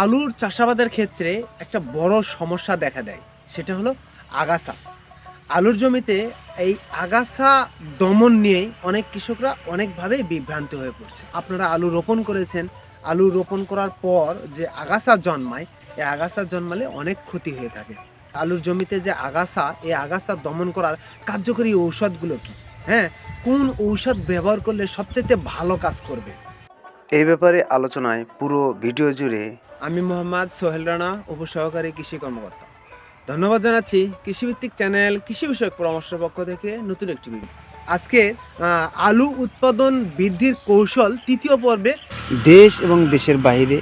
আলুর চাষাবাদের ক্ষেত্রে একটা বড় সমস্যা দেখা দেয়, সেটা হলো আগাছা। আলুর জমিতে এই আগাছা দমন নিয়েই অনেক কৃষকরা অনেকভাবে বিভ্রান্ত হয়ে পড়ছে। আপনারা আলু রোপণ করেছেন, আলু রোপণ করার পর যে আগাছা জন্মায়, এই আগাছা জন্মালে অনেক ক্ষতি হয়ে থাকে। আলুর জমিতে যে আগাছা, এই আগাছা দমন করার কার্যকরী ঔষধগুলো কি? হ্যাঁ কোন ঔষধ ব্যবহার করলে সবচেয়ে ভালো কাজ করবে? এই ব্যাপারে আলোচনায় পুরো ভিডিও জুড়ে আমি মোহাম্মদ সোহেল রানা, উপসহকারী কৃষি কর্মকর্তা। ধন্যবাদ জানাচ্ছি কৃষিভিত্তিক চ্যানেল কৃষি বিষয়ক পরামর্শের পক্ষ থেকে নতুন একটি ভিডিও আজকে আলু উৎপাদন বৃদ্ধির কৌশল তৃতীয় পর্বে দেশ এবং দেশের বাইরে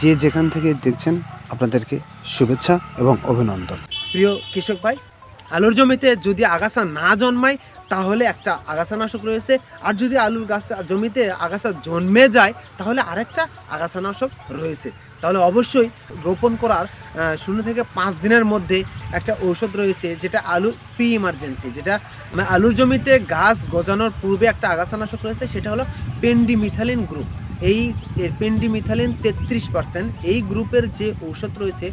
যে যেখান থেকে দেখছেন আপনাদেরকে শুভেচ্ছা এবং অভিনন্দন। প্রিয় কৃষক ভাই, আলুর জমিতে যদি আগাছা না জন্মায়, তাহলে একটা আগাছানাশক রয়েছে। আর যদি আলুর গাছ জমিতে আগাছা জন্মে যায়, তাহলে আরেকটা আগাছানাশক রয়েছে। তাহলে অবশ্যই রোপণ করার শূন্য থেকে পাঁচ দিনের মধ্যে একটা ঔষধ রয়েছে, যেটা আলু প্রি ইমার্জেন্সি যেটা মানে আলুর জমিতে গাছ গজানোর পূর্বে একটা আগাছানাশক রয়েছে, সেটা হলো পেন্ডিমিথালিন গ্রুপ এই পেন্ডিমিথালিন তেত্রিশ পার্সেন্ট এই গ্রুপের যে ঔষধ রয়েছে,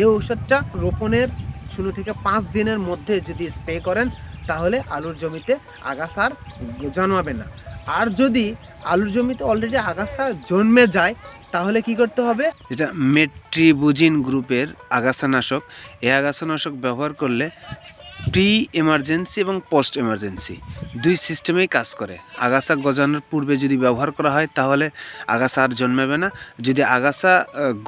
এই ঔষধটা রোপণের শূন্য থেকে পাঁচ দিনের মধ্যে যদি স্প্রে করেন তাহলে আলুর জমিতে আগাছার জন্মাবে না। আর যদি আলুর জমিতে অলরেডি আগাছা জন্মে যায়, তাহলে কি করতে হবে? এটা মেট্রিবুজিন গ্রুপের আগাছানাশক। এই আগাছানাশক ব্যবহার করলে প্রি এমার্জেন্সি এবং পোস্ট এমার্জেন্সি দুই সিস্টেমেই কাজ করে। আগাছা গজানোর পূর্বে যদি ব্যবহার করা হয়, তাহলে আগাছা আর জন্মাবে না। যদি আগাছা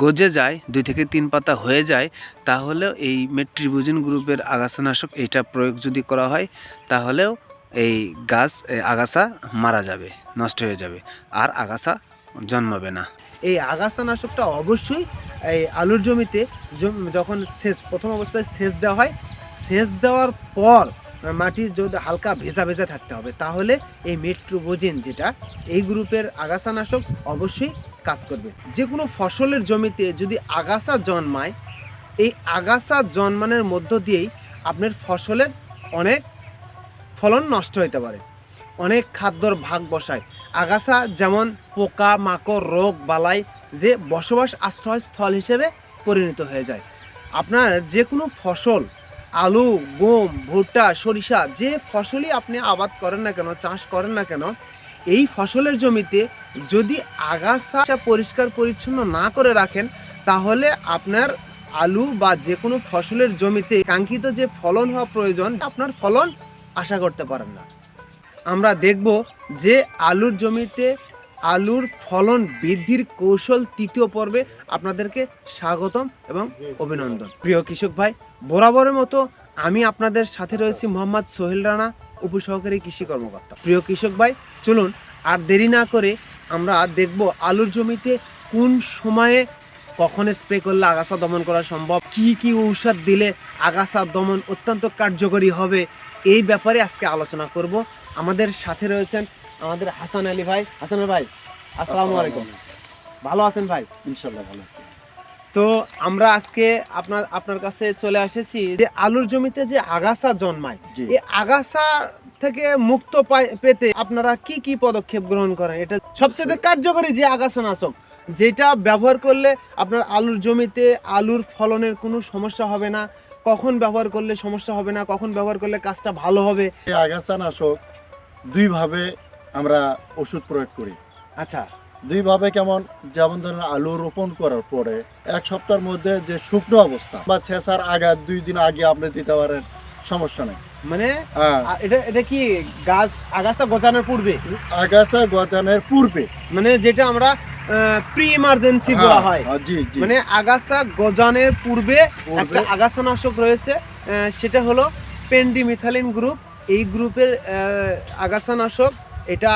গজে যায়, দুই থেকে তিন পাতা হয়ে যায় তাহলেও এই মেট্রিবুজিন গ্রুপের আগাছানাশক এটা প্রয়োগ যদি করা হয়, তাহলেও এই গাছ আগাছা মারা যাবে, নষ্ট হয়ে যাবে, আর আগাছা জন্মাবে না। এই আগাছানাশকটা অবশ্যই এই আলুর জমিতে যখন সেচ, প্রথম অবস্থায় সেচ দেওয়া হয় সেচ দেওয়ার পর মাটি যদি হালকা ভেজা ভেজা থাকতে হবে, তাহলে এই মেট্রোবোজেন যেটা, এই গ্রুপের আগাছানাশক অবশ্যই কাজ করবে। যে কোনো ফসলের জমিতে যদি আগাছা জন্মায়, এই আগাছা জন্মানোর মধ্য দিয়েই আপনার ফসলের অনেক ফলন নষ্ট হতে পারে, অনেক খাদ্যর ভাগ বসায়। আগাছা যেমন পোকা, মাকড়, রোগ, বালাই যে বসবাস আশ্রয়স্থল হিসেবে পরিণত হয়ে যায়। আপনার যে কোনো ফসল আলু, গম, ভুট্টা, সরিষা যে ফসলই আপনি আবাদ করেন না কেন, চাষ করেন না কেন, এই ফসলের জমিতে যদি আগাছা পরিষ্কার পরিচ্ছন্ন না করে রাখেন, তাহলে আপনার আলু বা যে কোনো ফসলের জমিতে কাঙ্ক্ষিত যে ফলন হওয়া প্রয়োজন, আপনার ফলন আশা করতে পারেন না। আমরা দেখব যে আলুর জমিতে আলুর ফলন বৃদ্ধির কৌশল তৃতীয় পর্বে আপনাদেরকে স্বাগতম এবং অভিনন্দন। প্রিয় কৃষক ভাই, বরাবরের মতো আমি আপনাদের সাথে রয়েছি মোহাম্মদ সোহেল রানা, উপসহকারী কৃষি কর্মকর্তা। প্রিয় কৃষক ভাই, চলুন আর দেরি না করে আমরা দেখব আলুর জমিতে কোন সময়ে কখন স্প্রে করলে আগাছা দমন করা সম্ভব, কি কি ঔষধ দিলে আগাছা দমন অত্যন্ত কার্যকরী হবে, এই ব্যাপারে আজকে আলোচনা করব। আমাদের সাথে রয়েছেন আমাদের হাসান আলী ভাই হাসান ভাই আসসালামু আলাইকুম। ভালো আছেন ভাই? ইনশাল্লাহ ভালো তো আমরা আজকে আপনার আপনার কাছে চলে এসেছি যে আলুর জমিতে যে আগাছা জন্মায় এই আগাছা থেকে মুক্ত পেতে আপনারা কি কি পদক্ষেপ গ্রহণ করেন? এটা সবচেয়ে কার্যকরী যে আগাছানাশক যেটা ব্যবহার করলে আপনার আলুর জমিতে আলুর ফলনের কোনো সমস্যা হবে না কখন ব্যবহার করলে সমস্যা হবে না কখন ব্যবহার করলে কাজটা ভালো হবে? আগাছা নাশক দুইভাবে আমরা ওষুধ প্রয়োগ করি। আচ্ছা। দুইভাবে কেমন? যেমন ধরেন আলু রোপণ করার পরে এক সপ্তাহের মধ্যে যে শুকনো অবস্থা বা শেষার আগে দুই দিন আগে আপনি দিতে পারেন সমস্যা নেই। মানে হ্যাঁ। এটা এটা কি গাছ আগাছা গজানোর পূর্বে? আগাছা গজানোর পূর্বে। মানে যেটা আমরা প্রি ইমার্জেন্সি বলা হ্যাঁ, হয়। হ্যাঁ, জি জি। মানে আগাছা গজানের পূর্বে একটা আগাছানাশক রয়েছে সেটা হলো পেন্ডিমিথালিন গ্রুপ। এই গ্রুপের আগাছানাশক এটা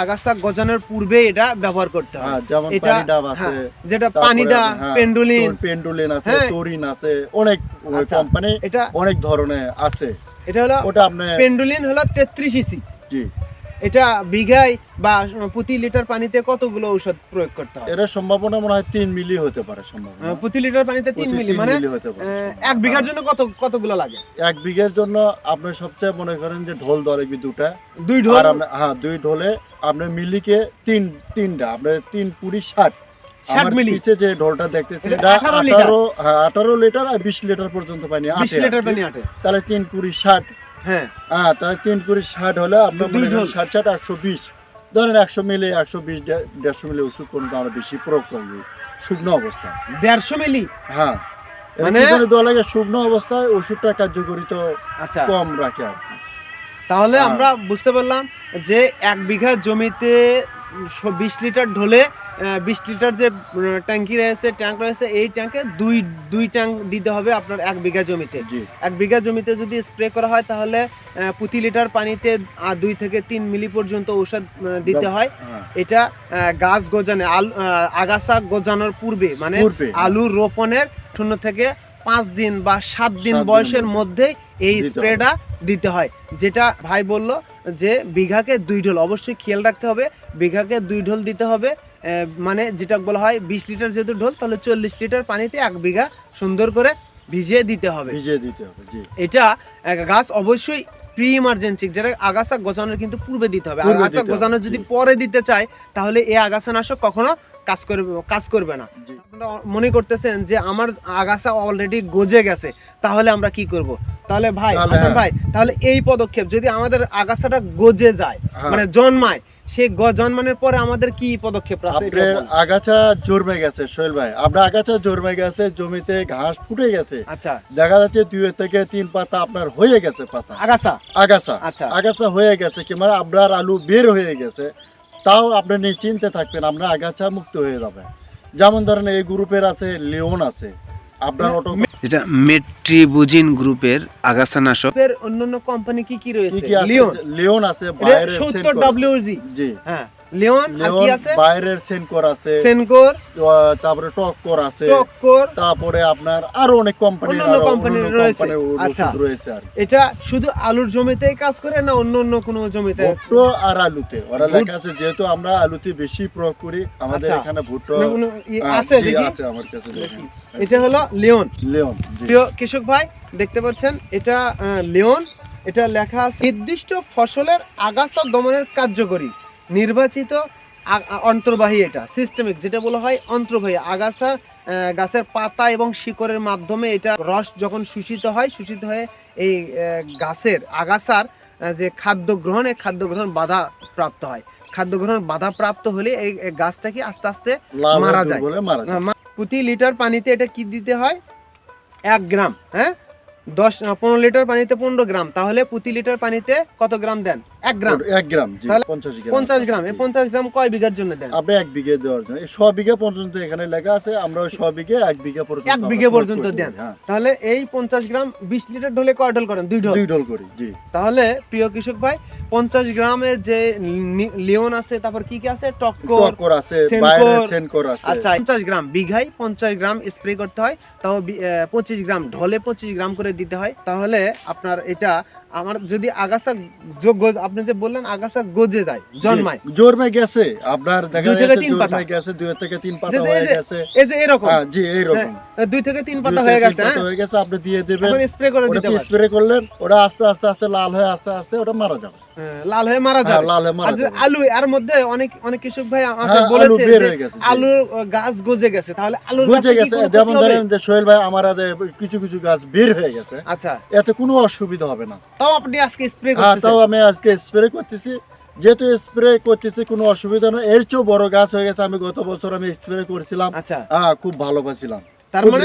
আগাছা গজানোর পূর্বে এটা ব্যবহার করতে হ্যাঁ হয় যেমন পানি ডাব আছে হ্যাঁ, যেটা তারপরে পানিডা হ্যাঁ, পেন্ডুলিন পেন্ডুলিন আছে। তোরিন আছে অনেক আচ্ছা। কোম্পানি এটা অনেক ধরনের আছে এটা হলো ওটা আপনি পেন্ডুলিন হলো তেত্রিশ ইসি জি এটা বিঘায় বা প্রতি লিটার পানিতে কতগুলো ঔষধ প্রয়োগ করতে হয়? এর সম্ভাবনা মনে হয় তিন মিলি হতে পারে সম্ভাবনা। প্রতি লিটার পানিতে তিন মিলি মানে। এক বিঘার জন্য কত কতগুলো লাগে? এক বিঘের জন্য আপনি সবচেয়ে মনে করেন যে ঢোল ধরে কি দুটা? দুই আর ঢোল হ্যাঁ দুই ঢোলে আপনার মিলিকে তিন তিনটা আপনার তিন কুড়ি ষাট। নিচে যে ঢোলটা দেখতেছি এটা এটা 18 লিটার। আঠারো হ্যাঁ আঠারো লিটার আর বিশ লিটার পর্যন্ত পানি আটে। তাহলে তিন কুড়ি ষাট হ্যাঁ। হ্যাঁ তাহলে তিন কুড়ি ষাট হলে আপনার মনে করেন ষাট ষাট একশো বিশ। ধরেন একশো মিলি একশো বিশ দেড়শো মিলি ওষুধ কোনো আমরা বেশি প্রয়োগ করবে শুকনো অবস্থায়। দেড়শো মিলি? হ্যাঁ। মানে- লাগে শুকনো অবস্থায় ওষুধটা কার্যকরিতা আচ্ছা। কম রাখে আর কি। তাহলে হ্যাঁ। আমরা বুঝতে পারলাম যে এক বিঘা জমিতে বিশ লিটার ঢোলে বিশ লিটার যে ট্যাঙ্কি রয়েছে ট্যাঙ্ক রয়েছে এই ট্যাঙ্কে দুই দুই ট্যাঙ্ক দিতে হবে আপনার এক বিঘা জমিতে। এক বিঘা জমিতে যদি স্প্রে করা হয় তাহলে প্রতি লিটার পানিতে দুই থেকে তিন মিলি পর্যন্ত ঔষধ দিতে হয়। হ্যাঁ। এটা গাছ গজানে আলু আগাছা গজানোর পূর্বে মানে আলু রোপণের শূন্য থেকে পাঁচ দিন বা সাত দিন বয়সের মধ্যে এই স্প্রেটা দিতে হয়। যেটা ভাই বলল যে বিঘাকে দুই ঢোল অবশ্যই খেয়াল রাখতে হবে বিঘাকে দুই ঢোল দিতে হবে মানে যেটা বলা হয় বিশ লিটার যেহেতু ঢোল তাহলে চল্লিশ লিটার পানিতে এক বিঘা সুন্দর করে ভিজিয়ে দিতে হবে। ভিজিয়ে দিতে হবে এটা গাছ অবশ্যই প্রি ইমার্জেন্সি যেটা আগাছা গজানোর কিন্তু পূর্বে দিতে হবে। আগাছা গোছানো গজানো যদি পরে দিতে চায় তাহলে এই আগাছা নাশক কখনো কাজ করবে কাজ করবে না। আপনারা মনে করতেছেন যে আমার আগাছা অলরেডি গজে গেছে তাহলে আমরা কি করব? তাহলে ভাই হ্যাঁ। ভাই তাহলে এই পদক্ষেপ যদি আমাদের আগাছাটা গজে যায় হ্যাঁ। মানে জন্মায় সেই জন্মানোর পরে আমাদের কি পদক্ষেপ আছে। আগাছা জন্মে গেছে সোহেল ভাই। আপনার আগাছা জন্মে গেছে জমিতে ঘাস ফুটে গেছে। আচ্ছা। দেখা যাচ্ছে দুই থেকে তিন পাতা আপনার হয়ে গেছে পাতা। আগাছা? আগাছা। আচ্ছা। আগাছা হয়ে গেছে কি মানে আপনার আলু বের হয়ে গেছে। তাও আপনি নিশ্চিন্তে থাকবেন আপনার আগাছা মুক্ত হয়ে যাবে। যেমন ধরেন এই গ্রুপের আছে লিওন আছে। আপনার অটো এটা মেট্রিবুজিন গ্রুপের আগাছানাশক এর অন্যান্য কোম্পানি কি কি কি রয়েছে লিওন। লিওন আছে বাইরে 70 ডব্লিউজি জি। হ্যাঁ। লিওন আর কি আছে? বাইরের সেনকোর আছে। সেনকোর। তারপরে টক্কর আছে। টক্কর। তারপরে আপনার আরও অনেক কোম্পানি অন্যান্য company রয়েছে। আচ্ছা। রয়েছে আর এটা শুধু আলুর জমিতেই কাজ করে না অন্য অন্য কোনো জমিতে? ভুট্টো আর আলুতে। ওরা লেখা আছে যেহেতু আমরা আলুতে বেশি প্রয়োগ করি আমাদের আচ্ছা। এখানে ভুট্টো আছে দেখি? আছে আমার কাছে এটা হলো লিওন। লিওন প্রিয় কৃষক ভাই দেখতে পাচ্ছেন এটা লিওন। এটা লেখা আছে নির্দিষ্ট ফসলের আগাছা দমনের কার্যকরী। নির্বাচিত অন্তর্বাহী এটা সিস্টেমিক যেটা বলা হয় অন্তর্বাহী। আগাছা গাছের পাতা এবং শিকড়ের মাধ্যমে এটা রস যখন শোষিত হয় শোষিত হয়ে এই গাছের আগাছার যে খাদ্য গ্রহণ খাদ্য গ্রহণ বাধা প্রাপ্ত হয়। খাদ্য গ্রহণ বাধা প্রাপ্ত হলে এই এই গাছটাকে আস্তে আস্তে মারা যায়। প্রতি লিটার পানিতে এটা কি দিতে হয়? এক গ্রাম হ্যাঁ? দশ পনেরো লিটার পানিতে পনেরো গ্রাম। তাহলে প্রতি লিটার পানিতে কত গ্রাম দেন? এক গ্রাম। এক গ্রাম তাহলে পঞ্চাশ গ্রাম। পঞ্চাশ গ্রাম এই পঞ্চাশ গ্রাম কয় বিঘার জন্য দেন? আপনি এক বিঘে দেওয়ার জন্য। এই বিঘা পর্যন্ত এখানে লেখা আছে আমরা ওই বিঘে এক বিঘা পর্যন্ত এক বিঘে পর্যন্ত দেন। হ্যাঁ। তাহলে এই পঞ্চাশ গ্রাম বিশ লিটার ঢোলে কয় ঢোল করেন? দুই ঢোল। দুই ঢোল করি জি। তাহলে প্রিয় কৃষক ভাই পঞ্চাশ গ্রামের যে লিওন আছে তারপর কি কি আছে? টক্কর টক্কর আছে সেনকোর, আছে। আচ্ছা পঞ্চাশ গ্রাম বিঘায় পঞ্চাশ গ্রাম স্প্রে করতে হয় তাও পঁচিশ গ্রাম ঢলে পঁচিশ গ্রাম করে দিতে হয়। তাহলে আপনার এটা আমার যদি আগাছা যোগ্য আপনি যে বললেন আগাছা গজে যায় জন্মায়। জন্মায় জন্মে গেছে। আপনার দেখা দুই থেকে যাচ্ছে তিন পাতা। জন্মে গেছে দুই থেকে তিন পাতা হয়ে গেছে। এই যে এরকম। হ্যাঁ জি এইরকম। দুই থেকে তিন পাতা হয়ে গেছে হ্যাঁ। হয়ে গেছে আপনি দিয়ে দেবেন। স্প্রে করে দিতে স্প্রে করলেন? ওটা আস্তে আস্তে আস্তে লাল হয়ে আস্তে আস্তে ওটা মারা যাবে। হ্যাঁ, লাল হয়ে মারা হ্যাঁ, মারা যে যাবে। আলু এর মধ্যে অনেক অনেক কৃষক ভাই আমাকে হ্যাঁ, আলু বলেছে হয়ে গেছে জি। আলুর গাছ গজে গেছে। তাহলে আলুর বুঝে গাছে। যেমন ধরেন যে সোহেল ভাই আমার কিছু কিছু গাছ বের হয়ে গেছে। আচ্ছা। এতে কোনো অসুবিধা হবে না। তাও আপনি আজকে স্প্রে হ্যাঁ করতেছেন? তাও আমি আজকে স্প্রে করতেছি। যেহেতু স্প্রে করতেছি কোনো অসুবিধা নেই। এর চেয়েও বড় গাছ হয়ে গেছে। আমি গত বছর আমি স্প্রে করেছিলাম। আচ্ছা। হ্যাঁ খুব ভালো পাচ্ছিলাম তার মানে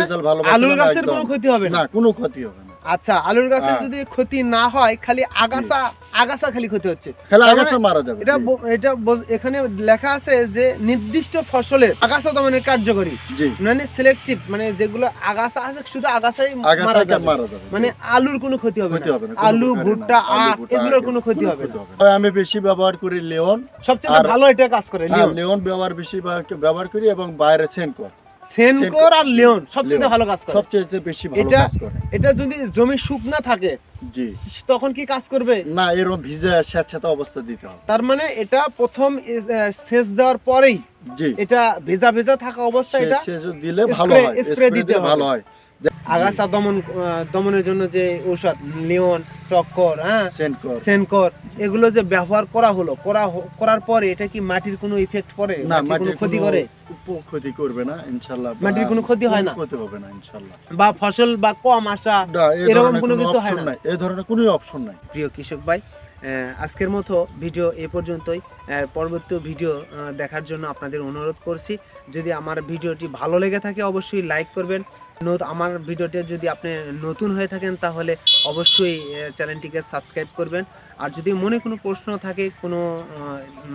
আলুর গাছের কোনো ক্ষতি হবে না কোনো ক্ষতি হবে না। আচ্ছা আলুর গাছের হ্যাঁ। যদি ক্ষতি না হয় খালি আগাছা আগাছা খালি ক্ষতি হচ্ছে। আগাছা মারা যাবে। এটা এটা এখানে লেখা আছে যে নির্দিষ্ট ফসলের আগাছা দমনের কার্যকরী মানে সিলেক্টিভ মানে যেগুলো আগাছা আছে শুধু আগাছাই মারা যাবে। মানে আলুর কোনো ক্ষতি হবে না। আলু ভুট্টা আখ এগুলোর কোনো ক্ষতি হবে না। আমি বেশি ব্যবহার করি লিওন সবচেয়ে ভালো এটা কাজ করে হ্যাঁ, লিওন ব্যবহার বেশি ব্যবহার- করি এবং বাইরে সেনকর সেনকোর আর লিওন সবচেয়ে ভালো কাজ করে। সবচেয়ে বেশি ভালো কাজ করে। এটা যদি জমি শুকনা থাকে জি। তখন কি কাজ করবে? না এরকম ভিজে স্যাঁতস্যাঁতে অবস্থা দিতে হবে। তার মানে এটা প্রথম সেচ দেওয়ার পরেই জি। এটা ভেজা ভেজা থাকা অবস্থা এটা। সে- সে দিলে ভালো হয় স্প্রে দিতে ভালো হয়। আগাছা দমন দমনের জন্য যে ঔষধ লিওন টক্কর হ্যাঁ? সেনকর। এগুলো যে ব্যবহার করা হলো করা করার পরে এটা কি মাটির কোনো ইফেক্ট পড়ে? না মাটির ক্ষতি করে? ক্ষতি করবে না ইনশাল্লাহ মাটির কোনো ক্ষতি হয় না? ক্ষতি হবে না ইনশাল্লাহ। বা ফসল বা কম আসা এরকম কোনো কিছু হয় না? এই ধরনের কোনো অপশন নাই। প্রিয় কৃষক ভাই আজকের মতো ভিডিও এ পর্যন্তই। পরবর্তী ভিডিও দেখার জন্য আপনাদের অনুরোধ করছি। যদি আমার ভিডিওটি ভালো লেগে থাকে, অবশ্যই লাইক করবেন। আমার ভিডিওটি যদি আপনি নতুন হয়ে থাকেন, তাহলে অবশ্যই চ্যানেলটিকে সাবস্ক্রাইব করবেন। আর যদি মনে কোনো প্রশ্ন থাকে, কোনো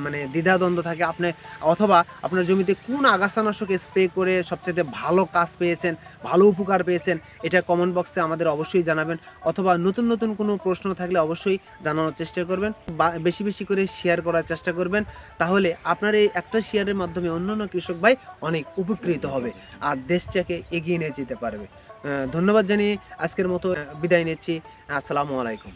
মানে দ্বিধাদ্বন্দ্ব থাকে, আপনি, অথবা আপনার জমিতে কোন আগাছানাশক স্প্রে করে সবচেয়ে ভালো কাজ পেয়েছেন, ভালো উপকার পেয়েছেন, এটা কমেন্ট বক্সে আমাদের অবশ্যই জানাবেন। অথবা নতুন নতুন কোনো প্রশ্ন থাকলে অবশ্যই জানানোর চেষ্টা করবেন। বা, বেশি বেশি করে শেয়ার করার চেষ্টা করবেন। তাহলে আপনার এই একটা শেয়ারের মাধ্যমে অন্যান্য কৃষক ভাই অনেক উপকৃত হবে আর দেশটাকে এগিয়ে নিয়ে যেতে পারবে। ধন্যবাদ জানিয়ে আজকের মতো বিদায় নিচ্ছি। আসসালামু আলাইকুম।